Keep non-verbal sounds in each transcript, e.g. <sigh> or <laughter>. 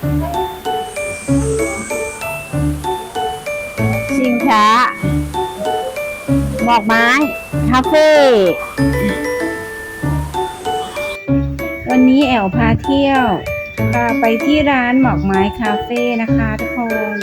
ชิงช้า หมอกไม้ คาเฟ่ วันนี้แอลพาเที่ยวพาไปที่ร้านหมอกไม้คาเฟ่นะคะทุกคน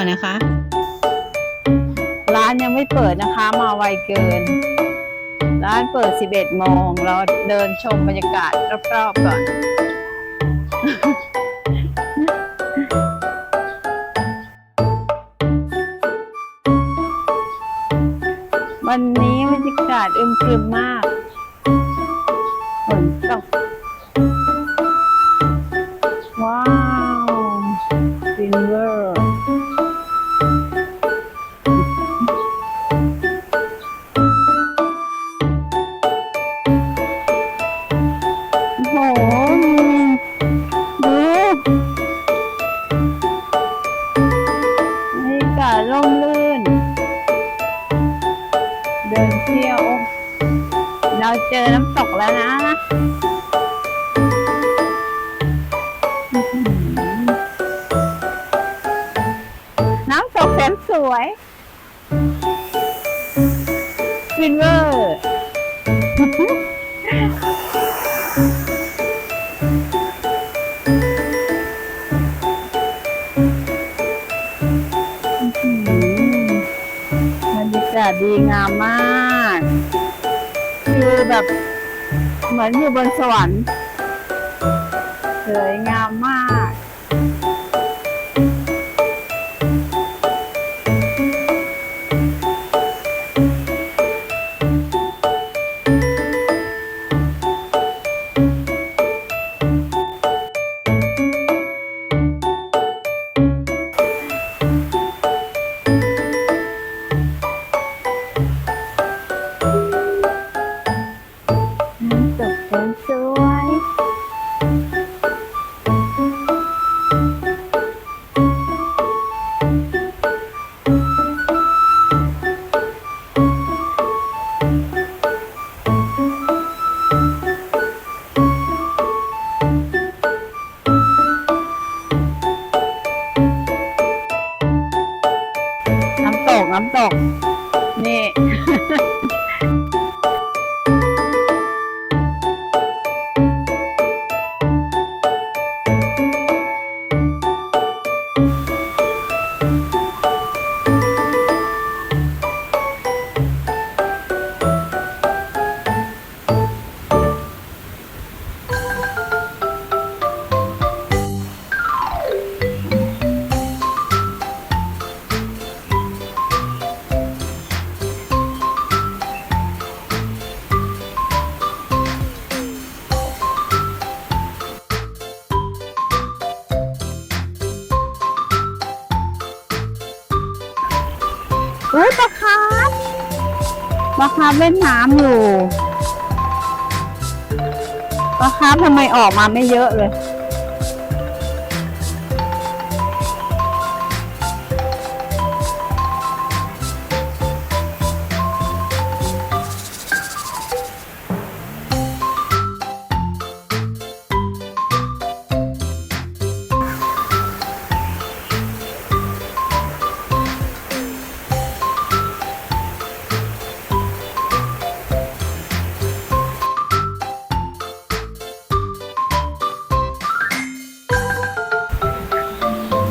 นนะคะ ร้านยังไม่เปิดนะคะ มาไวเกิน ร้านเปิด 11 โมง เราเดินชมบรรยากาศรอบๆก่อนวันนี้บรรยากาศอึมครึมมากฝนตกว้าวฟินเวอร์ นสวยฟินเวอร์มบรรยากาศดีงามมากคือแบบเหมือนอยู่บนสวรรค์สวยงามมาก เล่นน้ำอยู่ปลาคาร์ฟทำไมออกมาไม่เยอะเลย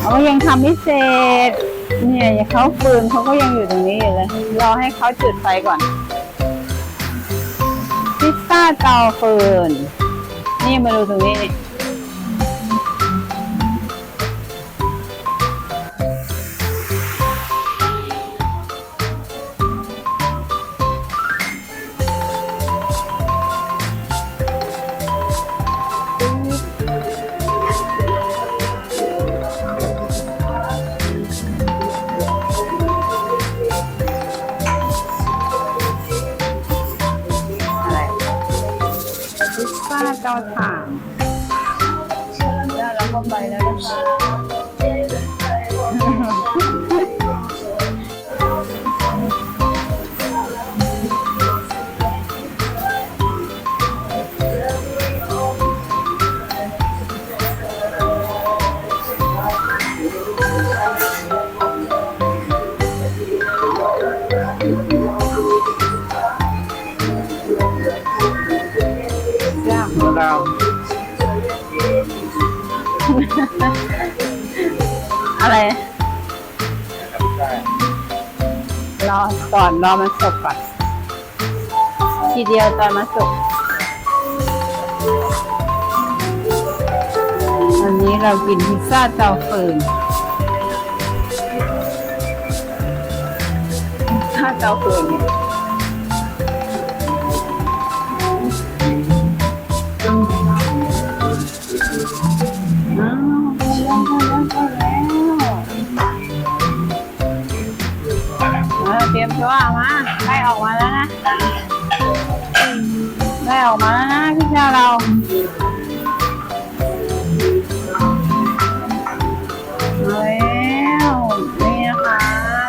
เขายังทำไม่เสร็จ เนี่ยเขาฟืนเขาก็ยังอยู่ตรงนี้อยู่เลย รอให้เขาจุดไฟก่อน พิซซ่าเตาฟืน นี่มาดูตรงนี้ นี่อ อะไร รอก่อนรอมันสุกก่อน ทีเดียวตอนมันสุกวันนี้เรากินพิซซ่าเตาฟืนพิซซ่าเตาฟืนเนี่ย ว่ามาได้ออกมาแล้วนะได้ออกมาแล้วนะพี่ชาเรามาแล้วนี่นะคะ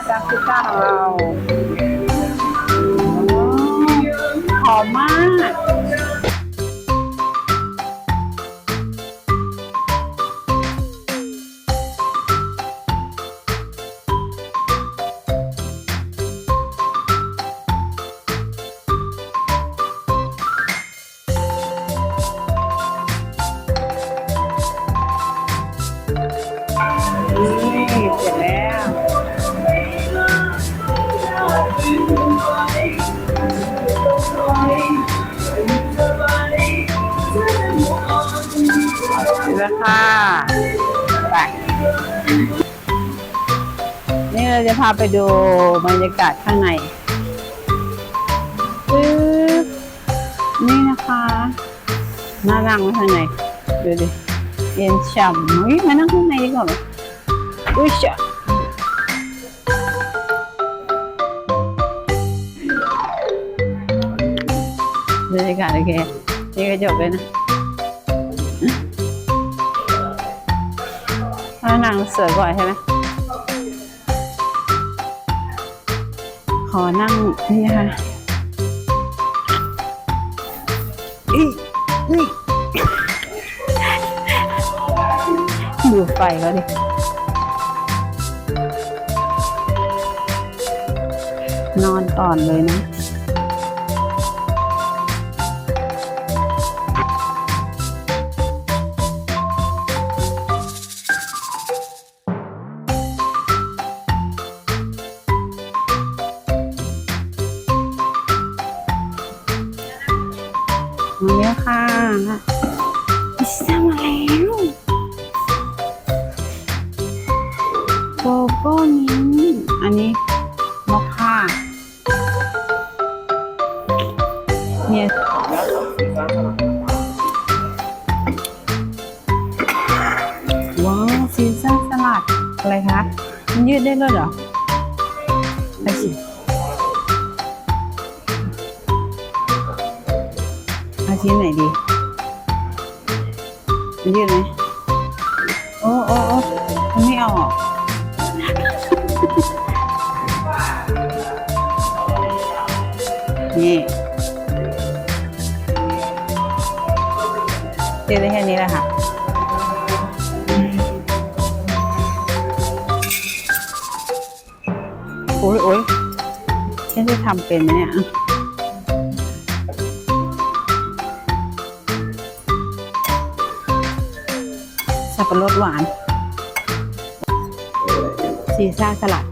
จากพิซซ่าของเรา เราจะพาไปดูบรรยากาศข้างในปึ๊บนี่นะคะน่านั่งไว้ข้างในดูดิเย็นฉ่ำเฮ้ยมานั่งข้างในดีกว่าอุ้ยจ้ะบรรยากาศโอเคนี่ก็จบเลยนะถ้านางสวยกว่าใช่ไหม ขอนั่งนี่นะคะอีอีดูไฟเขาดินอนก่อนเลยนะ เนี่ย ว้าวซีซั่นสลัด อะไรคะ มันยืดได้ด้วยเหรอ ไปสิเอาชิ้นไหนดี มันยืดไหม เจอได้แค่นี้แหละค่ะโอ้ยโอ้ยฉันจะทำเป็นเนี่ยสับปะรดหวาน ซีซ่าสลัด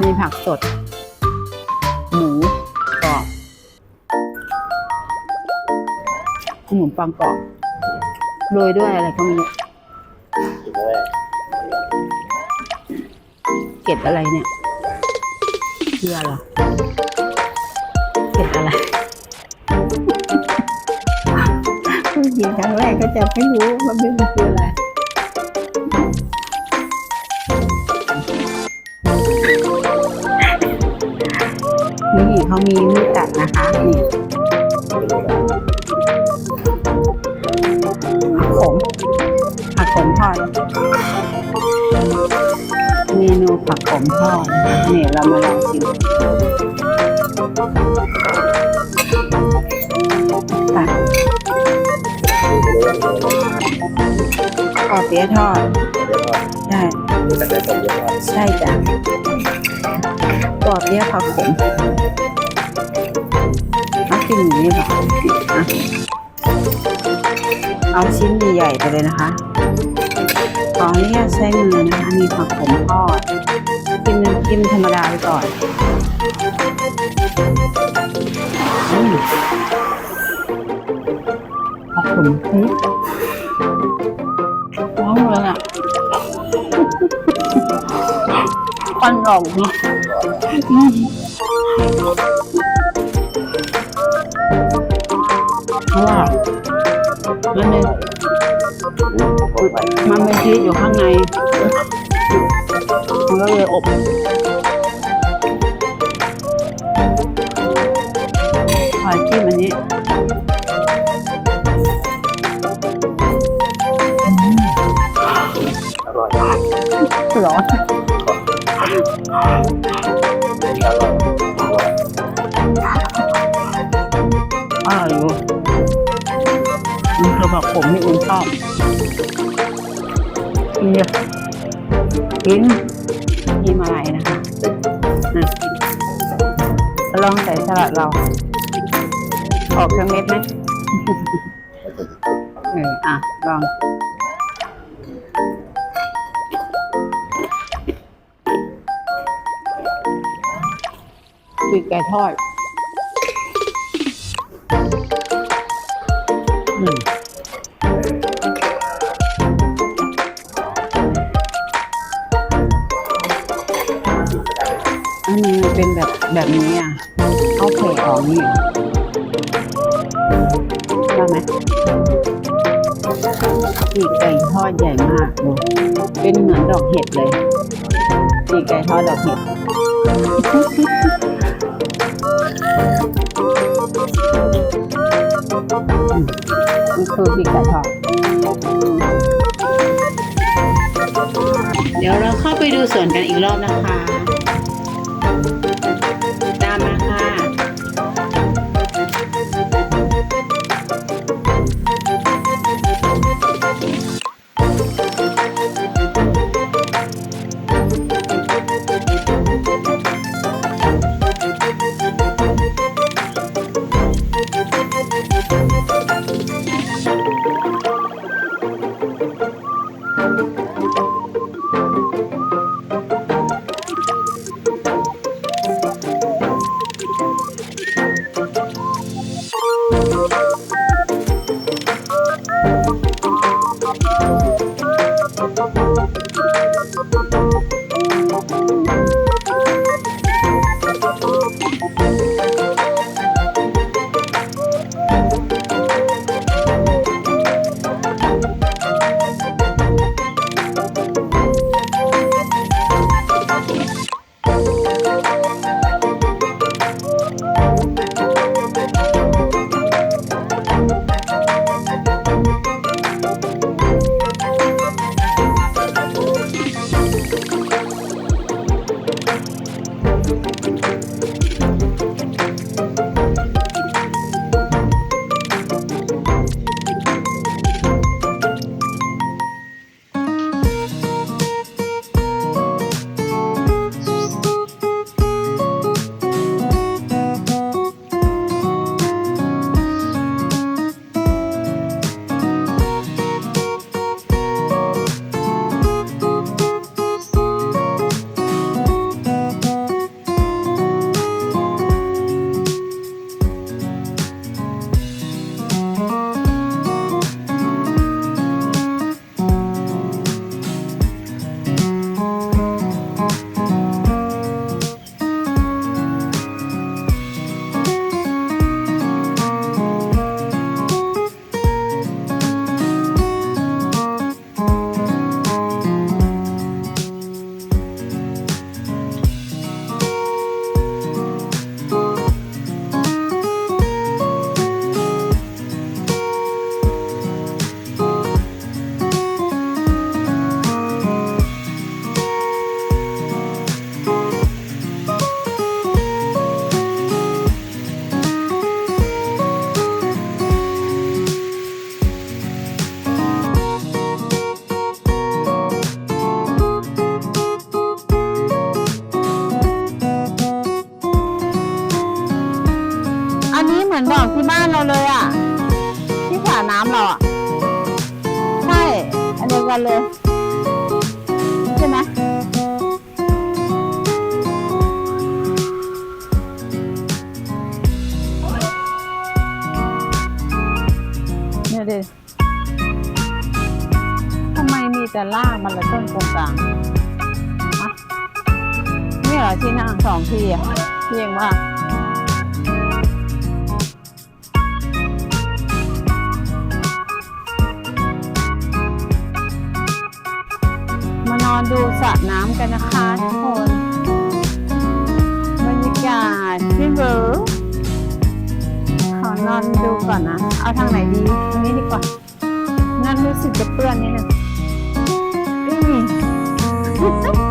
มีผักสด หมู หมูปังกรอบโรยด้วยอะไรก็ไม่รู้เก็ดอะไรเนี่ยเกลือเหรอเก็ดอะไรผู้หญิงครั้งแรกก็จะไม่รู้ว่ามันคืออะไรนี่เขามีมีดตัดนะคะนี่ เมนูผักขมทอดนะคะนี่เรามาลองชิมค่ะปอเปี๊ยะทอดใช่ใช่จ้ะปอบเปี๊ยะผักขมเอากินอย่างนี้ป่ะอะเอาชิ้นใหญ่ๆไปเลยนะคะ ออนุญาตใช้มือนะคะ มีผักขมทอดกินน้ำจิ้มธรรมดาไปก่อนอืมผักขมพริกว้าวเลยอะควันออกเนาะอืมเพราะว่ามันเป็น มันเป็นชีสอยู่ข้างใน มันก็เลยอบขอจิ้มอันนี้ร้อนอร่อยอยู่มันคือแบบผมนี่อุ่นชอบกินเยอะ กินกินอะไรนะคะนะลองใส่สลัดเรา ออกทั้งเม็ดไหมเอออะ ลองปีกไก่ทอด อืม อันนี้มันเป็นแบบแบบนี้อะ เอาเผยออกนี่ได้ไหมปีกไก่ทอดใหญ่มากดูเป็นเหมือนดอกเห็ดเลยปีกไก่ทอดดอกเห็ดอืมนี่คือปีกไก่ทอดเดี๋ยวเราเข้าไปดูสวนกันอีกรอบนะคะำไมมีแต่ลากมันละต้นตรงกลางนี่เหรอที่นั่งสองที่อะที่เองว่ามานอนดูสระน้ำกันนะคะทุกคนบรรยากาศที่เวิร์ขอนอนดูก่อนนะ เอาทางไหนดีตรงนี้ดีกว่านั่นรู้สึกจะเปื้อนนิดนึง 嗯 <laughs>